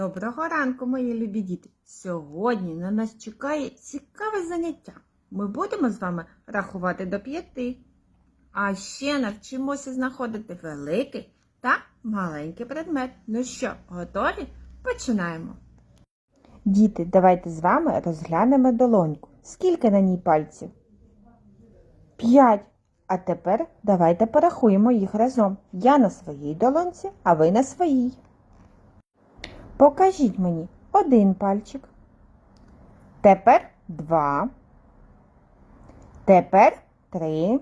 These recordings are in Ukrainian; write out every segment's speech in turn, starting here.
Доброго ранку, мої любі діти! Сьогодні на нас чекає цікаве заняття. Ми будемо з вами рахувати до п'яти. А ще навчимося знаходити великий та маленький предмет. Ну що, готові? Починаємо. Діти, давайте з вами розглянемо долоньку. Скільки на ній пальців? П'ять. А тепер давайте порахуємо їх разом. Я на своїй долонці, а ви на своїй. Покажіть мені один пальчик. Тепер два. Тепер три.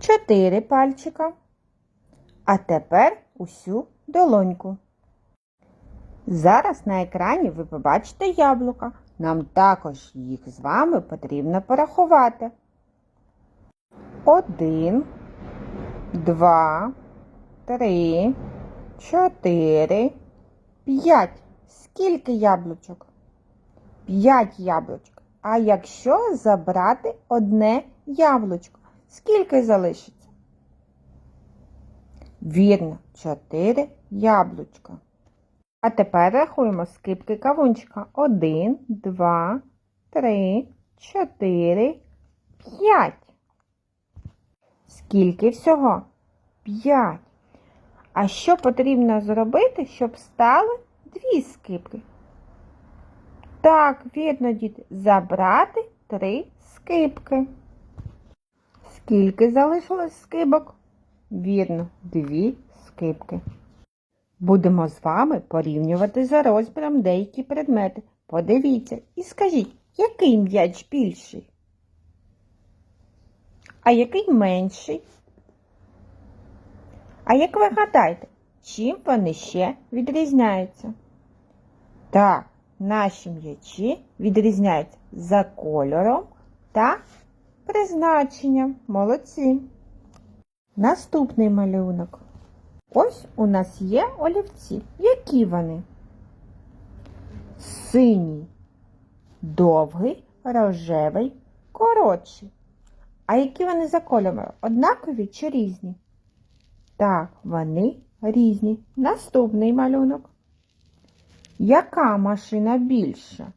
Чотири пальчика. А тепер усю долоньку. Зараз на екрані ви побачите яблука. Нам також їх з вами потрібно порахувати. Один, два, три, чотири, п'ять. Скільки яблучок? П'ять яблучок. А якщо забрати одне яблучко, скільки залишиться? Вірно, чотири яблучка. А тепер рахуємо скипки кавунчика. Один, два, три, чотири, п'ять. Скільки всього? П'ять. А що потрібно зробити, щоб стали дві скипки? Так, вірно, діти, забрати три скипки. Скільки залишилось скибок? Вірно, дві скипки. Будемо з вами порівнювати за розміром деякі предмети. Подивіться і скажіть, який м'яч більший? А який менший? А як ви гадаєте, чим вони ще відрізняються? Так, наші м'ячі відрізняються за кольором та призначенням. Молодці. Наступний малюнок. Ось у нас є олівці. Які вони? Синій, довгий, рожевий, коротший. А які вони за кольором? Однакові чи різні? Так, вони різні. Наступний малюнок. Яка машина більша?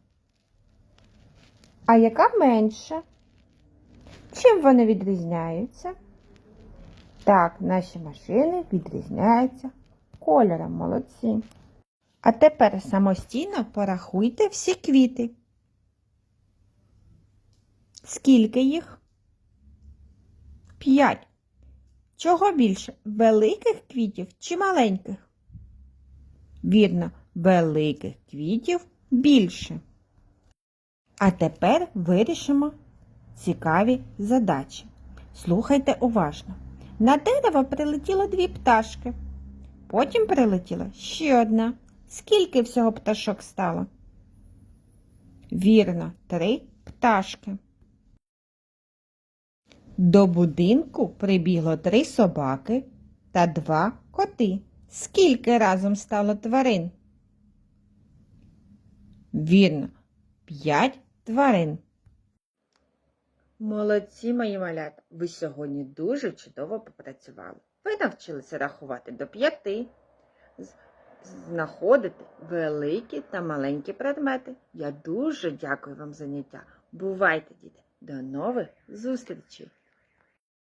А яка менша? Чим вони відрізняються? Так, наші машини відрізняються кольором, молодці. А тепер самостійно порахуйте всі квіти. Скільки їх? П'ять. Чого більше? Великих квітів чи маленьких? Вірно, великих квітів більше. А тепер вирішимо цікаві задачі. Слухайте уважно. На дерево прилетіло дві пташки. Потім прилетіла ще одна. Скільки всього пташок стало? Вірно, три пташки. До будинку прибігло три собаки та два коти. Скільки разом стало тварин? Вірно, п'ять тварин. Молодці, мої малята, ви сьогодні дуже чудово попрацювали. Ви навчилися рахувати до п'яти, знаходити великі та маленькі предмети. Я дуже дякую вам за заняття. Бувайте, діти! До нових зустрічей!